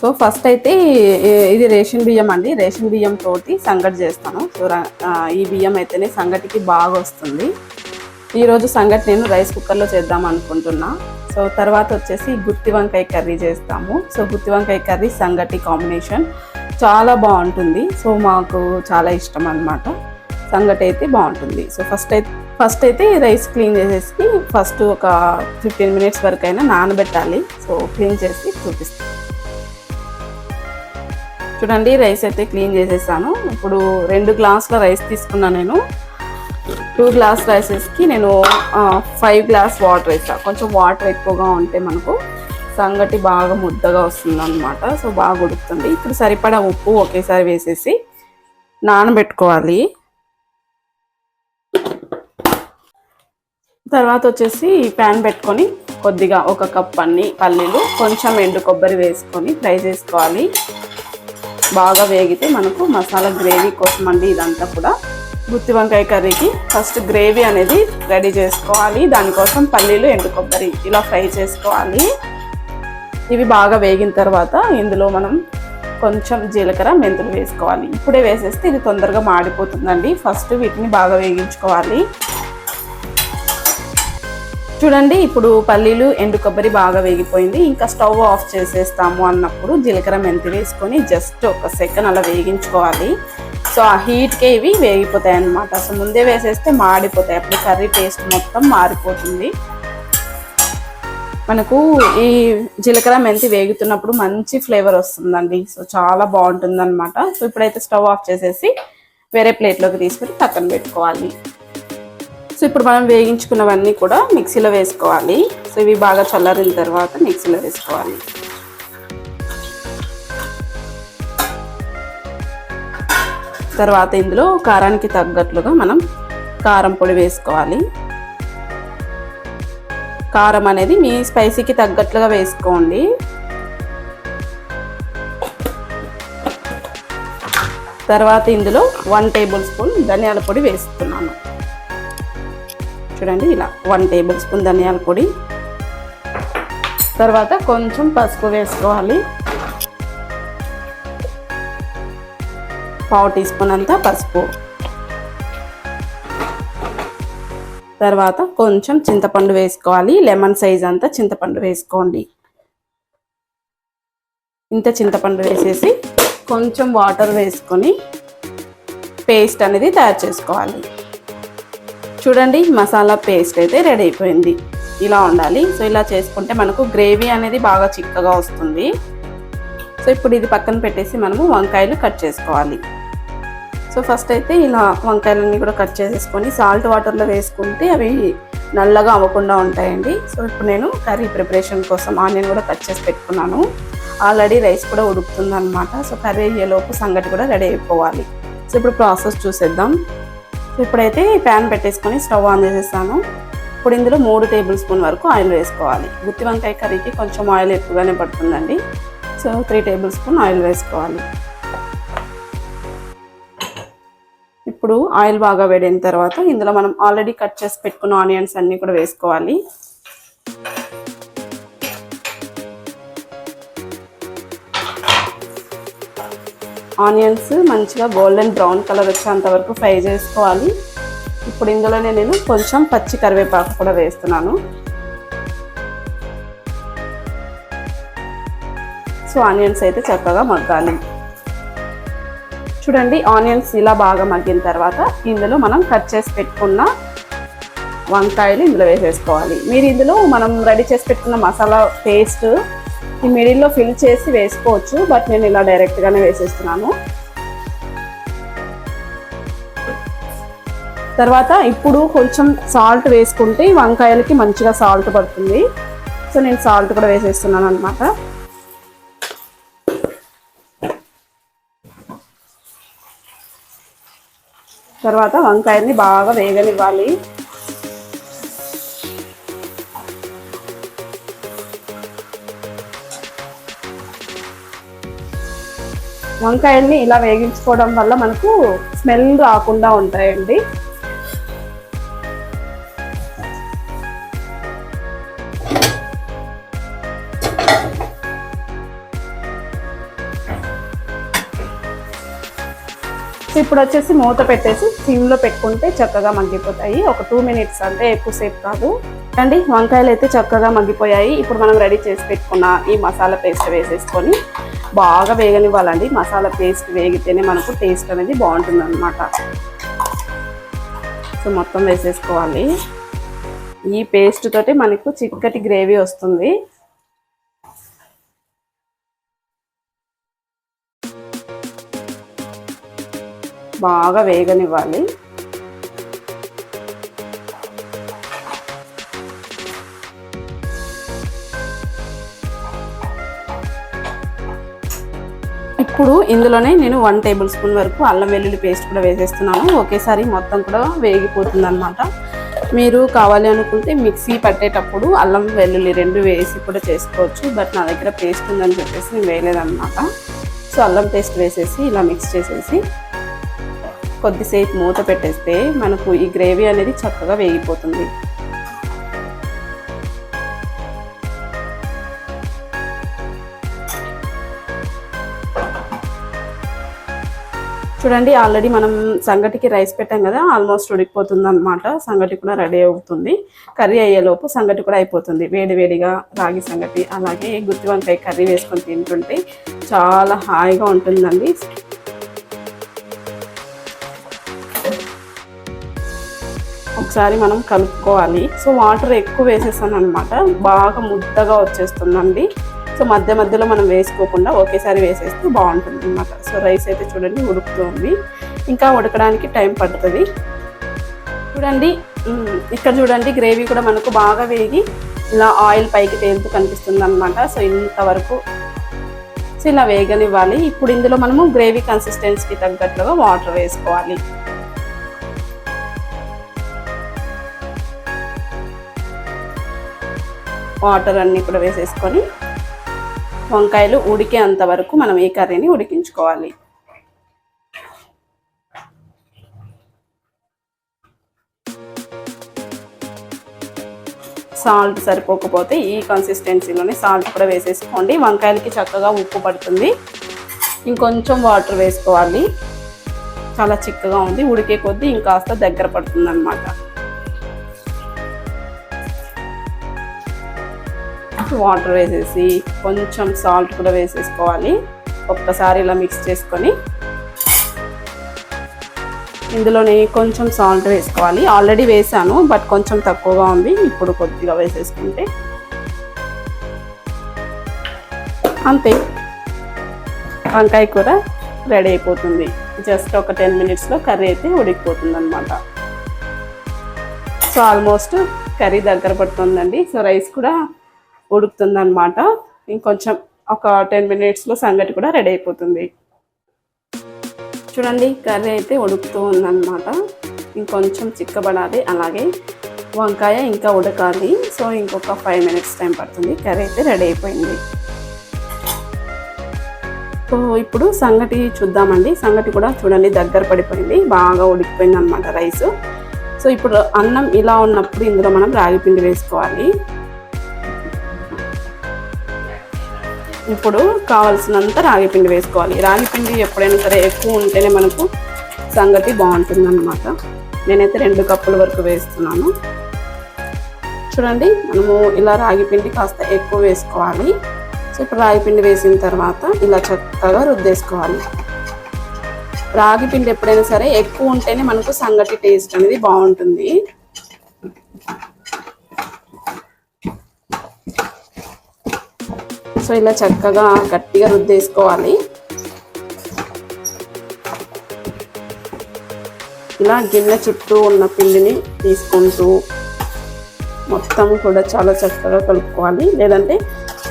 So first అయితే ఇది ration బియ్యం అండి. రేషన్ బియ్యం తోటి సంగటి చేస్తాను. సో ఈ బియ్యం అయితేనే సంగటికి బాగా వస్తుంది. ఈరోజు సంగటి నేను రైస్ కుక్కర్లో చేద్దాం అనుకుంటున్నా. సో తర్వాత వచ్చేసి గుత్తి వంకాయ కర్రీ చేస్తాము. సో గుత్తి వంకాయ కర్రీ సంగటి కాంబినేషన్ చాలా బాగుంటుంది. సో మాకు చాలా ఇష్టం అనమాట సంగటి అయితే బాగుంటుంది. సో ఫస్ట్ అయితే ఫస్ట్ అయితే రైస్ క్లీన్ చేసేసి ఫస్ట్ ఒక ఫిఫ్టీన్ మినిట్స్ వరకు అయినా నానబెట్టాలి. సో క్లీన్ చేసి చూపిస్తాను. చూడండి రైస్ అయితే క్లీన్ చేసేసాను. ఇప్పుడు రెండు గ్లాసుల రైస్ తీసుకున్నాను నేను. టూ గ్లాస్ రైసెస్కి నేను ఫైవ్ గ్లాస్ వాటర్ వేసా. కొంచెం వాటర్ ఎక్కువగా ఉంటే మనకు సంగటి బాగా ముద్దగా వస్తుంది అనమాట సో బాగా ఉడుకుతుంది. ఇప్పుడు సరిపడా ఉప్పు ఒకేసారి వేసేసి నానబెట్టుకోవాలి. తర్వాత వచ్చేసి ప్యాన్ పెట్టుకొని కొద్దిగా ఒక కప్ అన్ని పల్లీలు కొంచెం ఎండు కొబ్బరి వేసుకొని ఫ్రై చేసుకోవాలి. బాగా వేగితే మనకు మసాలా గ్రేవీ కోసం అండి ఇదంతా కూడా. గుత్తి వంకాయ కర్రీకి ఫస్ట్ గ్రేవీ అనేది రెడీ చేసుకోవాలి. దానికోసం పల్లీలు ఎండు కొబ్బరి ఇలా ఫ్రై చేసుకోవాలి. ఇవి బాగా వేగిన తర్వాత ఇందులో మనం కొంచెం జీలకర్ర మెంతులు వేసుకోవాలి. ఇప్పుడే వేసేస్తే ఇది తొందరగా మాడిపోతుందండి. ఫస్ట్ వీటిని బాగా వేగించుకోవాలి. చూడండి ఇప్పుడు పల్లీలు ఎండు కొబ్బరి బాగా వేగిపోయింది. ఇంకా స్టవ్ ఆఫ్ చేసేస్తాము అన్నప్పుడు జీలకర్ర మెంతి వేసుకొని జస్ట్ ఒక సెకండ్ అలా వేగించుకోవాలి. సో ఆ హీట్కే ఇవి వేగిపోతాయి అన్నమాట. సో ముందే వేసేస్తే మాడిపోతాయి. అప్పుడు కర్రీ టేస్ట్ మొత్తం మారిపోతుంది. మనకు ఈ జీలకర్ర మెంతి వేగుతున్నప్పుడు మంచి ఫ్లేవర్ వస్తుందండి. సో చాలా బాగుంటుంది అనమాట సో ఇప్పుడైతే స్టవ్ ఆఫ్ చేసేసి వేరే ప్లేట్లోకి తీసుకొని పక్కన పెట్టుకోవాలి. సో ఇప్పుడు మనం వేగించుకున్నవన్నీ కూడా మిక్సీలో వేసుకోవాలి. సో ఇవి బాగా చల్లారిన తర్వాత మిక్సీలో వేసుకోవాలి. తర్వాత ఇందులో కారానికి తగ్గట్లుగా మనం కారం పొడి వేసుకోవాలి. కారం అనేది మీ స్పైసీకి తగ్గట్లుగా వేసుకోండి. తర్వాత ఇందులో వన్ టేబుల్ స్పూన్ ధనియాల పొడి వేస్తున్నాను. చూడండి ఇలా వన్ టేబుల్ స్పూన్ ధనియాల పొడి. తర్వాత కొంచెం పసుపు వేసుకోవాలి. పావు టీ స్పూన్ అంతా పసుపు. తర్వాత కొంచెం చింతపండు వేసుకోవాలి. లెమన్ సైజ్ అంతా చింతపండు వేసుకోండి. ఇంత చింతపండు వేసేసి కొంచెం వాటర్ వేసుకొని పేస్ట్ అనేది తయారు చేసుకోవాలి. చూడండి మసాలా పేస్ట్ అయితే రెడీ అయిపోయింది. ఇలా ఉండాలి. సో ఇలా చేసుకుంటే మనకు గ్రేవీ అనేది బాగా చిక్కగా వస్తుంది. సో ఇప్పుడు ఇది పక్కన పెట్టేసి మనము వంకాయలు కట్ చేసుకోవాలి. సో ఫస్ట్ అయితే ఇలా వంకాయలన్నీ కూడా కట్ చేసేసుకొని సాల్ట్ వాటర్లో వేసుకుంటే అవి నల్లగా అవ్వకుండా ఉంటాయండి. సో ఇప్పుడు నేను కర్రీ ప్రిపరేషన్ కోసం ఆనియన్ కూడా కట్ చేసి పెట్టుకున్నాను. ఆల్రెడీ రైస్ కూడా ఉడుకుతుంది అనమాట సో కర్రీ అయ్యేలోపు సంగటి కూడా రెడీ అయిపోవాలి. సో ఇప్పుడు ప్రాసెస్ చూసేద్దాం. ఇప్పుడైతే ప్యాన్ పెట్టేసుకొని స్టవ్ ఆన్ చేసేసాను ఇప్పుడు ఇందులో మూడు టేబుల్ స్పూన్ వరకు ఆయిల్ వేసుకోవాలి. గుత్తి వంకాయ కర్రీకి కొంచెం ఆయిల్ ఎక్కువగానే పడుతుందండి. So three table spoon oil వేసుకోవాలి. ఇప్పుడు ఆయిల్ బాగా వేడిన తర్వాత ఇందులో మనం ఆల్రెడీ కట్ చేసి పెట్టుకున్న ఆనియన్స్ అన్నీ కూడా వేసుకోవాలి. ఆనియన్స్ మంచిగా గోల్డెన్ బ్రౌన్ కలర్ వచ్చేంత వరకు ఫ్రై చేసుకోవాలి. ఇప్పుడు ఇందులోనే నేను కొంచెం పచ్చి కరివేపాకు కూడా వేస్తున్నాను. సో ఆనియన్స్ అయితే చక్కగా మగ్గాలి. చూడండి ఆనియన్స్ ఇలా బాగా మగ్గిన తర్వాత ఇందులో మనం కట్ చేసి పెట్టుకున్న వంకాయలు ఇందులో వేసేసుకోవాలి. మీరు ఇందులో మనం రెడీ చేసి పెట్టుకున్న మసాలా పేస్ట్ ఈ మిడిల్లో ఫిల్ చేసి వేసుకోవచ్చు బట్ నేను ఇలా డైరెక్ట్గానే వేసేస్తున్నాను. తర్వాత ఇప్పుడు కొంచెం సాల్ట్ వేసుకుంటే వంకాయలకి మంచిగా సాల్ట్ పడుతుంది. సో నేను సాల్ట్ కూడా వేసేస్తున్నాను అనమాట తర్వాత వంకాయల్ని బాగా వేగనివ్వాలి. వంకాయల్ని ఇలా వేగించుకోవడం వల్ల మనకు స్మెల్ రాకుండా ఉంటాయండి. ఇప్పుడు వచ్చేసి మూత పెట్టేసి సిమ్లో పెట్టుకుంటే చక్కగా మగ్గిపోతాయి. ఒక టూ మినిట్స్ అంటే ఎక్కువసేపు కాదు. అండి వంకాయలు అయితే చక్కగా మగ్గిపోయాయి. ఇప్పుడు మనం రెడీ చేసి పెట్టుకున్న ఈ మసాలా పేస్ట్ వేసేసుకొని బాగా వేగనివ్వాలండి. మసాలా పేస్ట్ వేగితేనే మనకు టేస్ట్ అనేది బాగుంటుంది అనమాట సో మొత్తం వేసేసుకోవాలి. ఈ పేస్ట్ తోటి మనకు చిక్కటి గ్రేవీ వస్తుంది. బాగా వేగనివ్వాలి. ఇప్పుడు ఇందులోనే నేను వన్ టేబుల్ స్పూన్ వరకు అల్లం వెల్లుల్లి పేస్ట్ కూడా వేసేస్తున్నాను. ఒకేసారి మొత్తం కూడా వేగిపోతుంది అనమాట మీరు కావాలి అనుకుంటే మిక్సీ పట్టేటప్పుడు అల్లం వెల్లుల్లి రెండు వేసి కూడా చేసుకోవచ్చు. బట్ నా దగ్గర పేస్ట్ ఉందని చెప్పేసి నేను వేయలేదన్నమాట. సో అల్లం పేస్ట్ వేసేసి ఇలా మిక్స్ చేసేసి కొద్దిసేపు మూత పెట్టేస్తే మనకు ఈ గ్రేవీ అనేది చక్కగా వేగిపోతుంది. చూడండి ఆల్రెడీ మనం సంగటికి రైస్ పెట్టాం కదా ఆల్మోస్ట్ ఉడికిపోతుంది అనమాట సంగటి కూడా రెడీ అవుతుంది. కర్రీ అయ్యేలోపు సంగటి కూడా అయిపోతుంది. వేడివేడిగా రాగి సంగటి అలాగే గుత్తి వంకాయ కర్రీ వేసుకొని తింటుంటే చాలా హాయిగా ఉంటుందండి. ఒకసారి మనం కలుపుకోవాలి. సో వాటర్ ఎక్కువ వేసేసాను అనమాట బాగా ముద్దగా వచ్చేస్తుందండి. సో మధ్య మధ్యలో మనం వేసుకోకుండా ఒకేసారి వేసేస్తే బాగుంటుంది అనమాట సో రైస్ అయితే చూడండి ఉడుకుతుంది. ఇంకా ఉడకడానికి టైం పడుతుంది. చూడండి ఇక్కడ చూడండి గ్రేవీ కూడా మనకు బాగా వేగి ఇలా ఆయిల్ పైకి తేలుతూ కనిపిస్తుంది అనమాట సో ఇంతవరకు సో ఇలా వేగనివ్వాలి. ఇప్పుడు ఇందులో మనము గ్రేవీ కన్సిస్టెన్సీకి తగ్గట్లుగా వాటర్ వేసుకోవాలి. వాటర్ అన్నీ కూడా వేసేసుకొని వంకాయలు ఉడికేంత వరకు మనం ఈ కర్రీని ఉడికించుకోవాలి? సాల్ట్ సరిపోకపోతే ఈ కన్సిస్టెన్సీలోనే సాల్ట్ కూడా వేసేసుకోండి. వంకాయలకి చక్కగా ఉప్పు పడుతుంది. ఇంకొంచెం వాటర్ వేసుకోవాలి. చాలా చిక్కగా ఉంది. ఉడికే కొద్దీ ఇంకాస్త దగ్గర పడుతుంది అనమాట వాటర్ వేసేసి కొంచెం సాల్ట్ కూడా వేసేసుకోవాలి. ఒక్కసారి ఇలా మిక్స్ చేసుకొని ఇందులోనే కొంచెం సాల్ట్ వేసుకోవాలి. ఆల్రెడీ వేసాను బట్ కొంచెం తక్కువగా ఉంది. ఇప్పుడు కొద్దిగా వేసేసుకుంటే అంతే. వంకాయ కూర రెడీ అయిపోతుంది. జస్ట్ ఒక టెన్ మినిట్స్లో కర్రీ అయితే ఉడికిపోతుంది అనమాట సో ఆల్మోస్ట్ కర్రీ దగ్గర పడుతుందండి. సో రైస్ కూడా ఉడుకుతుంది అనమాట ఇంకొంచెం ఒక టెన్ మినిట్స్లో సంగటి కూడా రెడీ అయిపోతుంది. చూడండి కర్రీ అయితే ఉడుకుతూ ఉందన్నమాట. ఇంకొంచెం చిక్కబడాలి అలాగే వంకాయ ఇంకా ఉడకాలి. సో ఇంకొక ఫైవ్ మినిట్స్ టైం పడుతుంది కర్రీ అయితే రెడీ అయిపోయింది. సో ఇప్పుడు సంగటి చూద్దామండి. సంగటి కూడా చూడండి దగ్గర పడిపోయింది బాగా ఉడికిపోయింది అనమాట రైస్. సో ఇప్పుడు అన్నం ఇలా ఉన్నప్పుడు ఇందులో మనం రాగి పిండి వేసుకోవాలి. ఇప్పుడు కావాల్సినంత రాగి పిండి వేసుకోవాలి. రాగి పిండి ఎప్పుడైనా సరే ఎక్కువ ఉంటేనే మనకు సంగతి బాగుంటుంది అనమాట నేనైతే రెండు కప్పుల వరకు వేస్తున్నాను. చూడండి మనము ఇలా రాగి పిండి కాస్త ఎక్కువ వేసుకోవాలి. సో ఇప్పుడు రాగిపిండి వేసిన తర్వాత ఇలా చక్కగా రుద్దేసుకోవాలి. రాగి పిండి ఎప్పుడైనా సరే ఎక్కువ ఉంటేనే మనకు సంగటి టేస్ట్ అనేది బాగుంటుంది. సో ఇలా చక్కగా గట్టిగా రుద్దేసుకోవాలి. ఇలా గిన్నె చుట్టూ ఉన్న పిండిని తీసుకుంటూ మొత్తం కూడా చాలా చక్కగా కలుపుకోవాలి. లేదంటే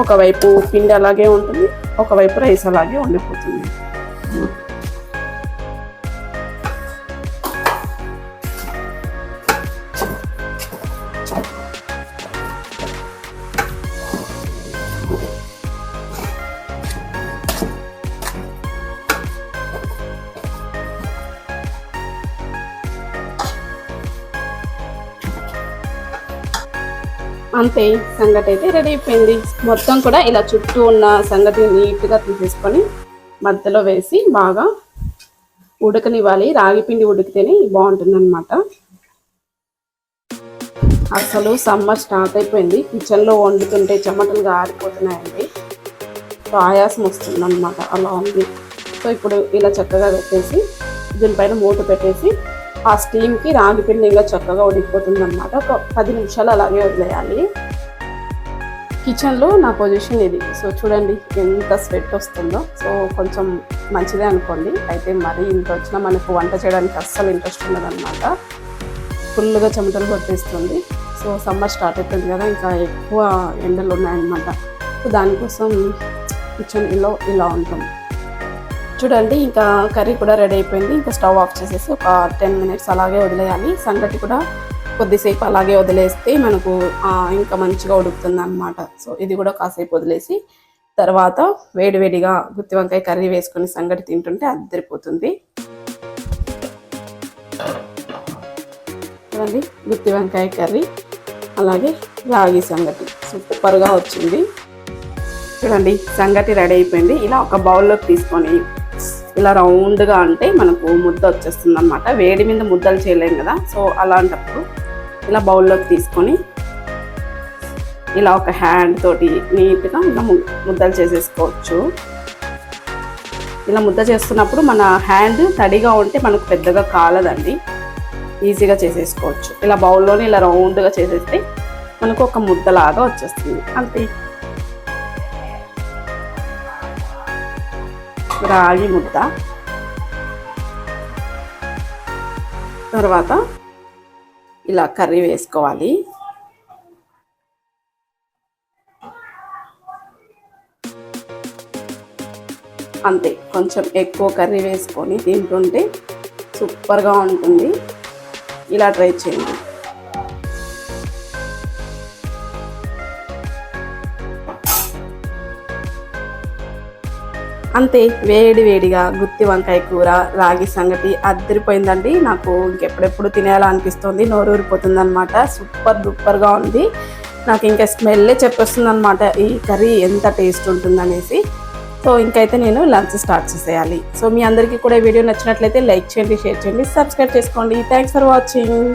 ఒకవైపు పిండి అలాగే ఉంటుంది ఒకవైపు రైస్ అలాగే ఉండిపోతుంది. అంతే సంగటి అయితే రెడీ అయిపోయింది. మొత్తం కూడా ఇలా చుట్టూ ఉన్న సంగటి నీట్గా తీసేసుకొని మధ్యలో వేసి బాగా ఉడకనివ్వాలి. రాగి పిండి ఉడికితేనే బాగుంటుంది అనమాట అసలు సమ్మర్ స్టార్ట్ అయిపోయింది. కిచెన్లో వండుతుంటే చెమటలు ఆరిపోతున్నాయండి. ఆయాసం వస్తుంది అనమాట అలా ఉంది. సో ఇప్పుడు ఇలా చక్కగా పెట్టేసి దీనిపైన మూత పెట్టేసి ఆ స్టీమ్కి రాగి పిండి ఇంకా చక్కగా ఉడికిపోతుంది అనమాట ఒక పది నిమిషాలు అలాగే వదిలేయాలి. కిచెన్లో నా పొజిషన్ ఇది. సో చూడండి ఎంత స్వెట్ వస్తుందో. సో కొంచెం మంచిదే అనుకోండి. అయితే మరీ ఇంత వచ్చినా మనకు వంట చేయడానికి అస్సలు ఇంట్రెస్ట్ ఉండదన్నమాట. ఫుల్గా చెమటలు కొట్టేస్తుంది. సో సమ్మర్ స్టార్ట్ అవుతుంది కదా ఇంకా ఎక్కువ ఎండలు ఉన్నాయన్నమాట. సో దానికోసం కిచెన్ ఇలా ఇలా ఉంటుంది. చూడండి ఇంకా కర్రీ కూడా రెడీ అయిపోయింది. ఇంకా స్టవ్ ఆఫ్ చేసేసి ఒక టెన్ మినిట్స్ అలాగే వదిలేయాలి. సంగటి కూడా కొద్దిసేపు అలాగే వదిలేస్తే మనకు ఇంకా మంచిగా ఉడుకుతుంది అనమాట సో ఇది కూడా కాసేపు వదిలేసి తర్వాత వేడివేడిగా గుత్తి వంకాయ కర్రీ వేసుకొని సంగటి తింటుంటే అద్దరిపోతుంది. చూడండి గుత్తి వంకాయ కర్రీ అలాగే రాగి సంగటి. సూపర్గా వచ్చింది. చూడండి సంగటి రెడీ అయిపోయింది. ఇలా ఒక బౌల్లోకి తీసుకొని ఇలా రౌండ్గా అంటే మనకు ముద్ద వచ్చేస్తుంది అనమాట వేడి మీద ముద్దలు చేయలేం కదా. సో అలాంటప్పుడు ఇలా బౌల్లోకి తీసుకొని ఇలా ఒక హ్యాండ్ తోటి నీట్గా ఇలా ముద్దలు చేసేసుకోవచ్చు. ఇలా ముద్ద చేస్తున్నప్పుడు మన హ్యాండ్ తడిగా ఉంటే మనకు పెద్దగా కాలదండి. ఈజీగా చేసేసుకోవచ్చు. ఇలా బౌల్లోనే ఇలా రౌండ్గా చేసేస్తే మనకు ఒక ముద్దలాగా వచ్చేస్తుంది. అంతే. రాగి ముద్ద. తర్వాత ఇలా కర్రీ వేసుకోవాలి. అంతే కొంచెం ఎక్కువ కర్రీ వేసుకొని తింటుంటే సూపర్గా ఉంటుంది. ఇలా ట్రై చేయండి. అంతే వేడి వేడిగా గుత్తి వంకాయ కూర రాగి సంగటి అద్దరిపోయిందండి. నాకు ఇంకెప్పుడెప్పుడు తినేయాలా అనిపిస్తుంది నోరూరిపోతుంది అనమాట సూపర్ సూపర్గా ఉంది. నాకు ఇంకా స్మెల్లే చెప్పేస్తుంది అనమాట ఈ కర్రీ ఎంత టేస్ట్ ఉంటుందనేసి. సో ఇంకైతే నేను లంచ్ స్టార్ట్ చేసేయాలి. సో మీ అందరికీ కూడా వీడియో నచ్చినట్లయితే లైక్ చేయండి షేర్ చేయండి సబ్స్క్రైబ్ చేసుకోండి. Thanks for watching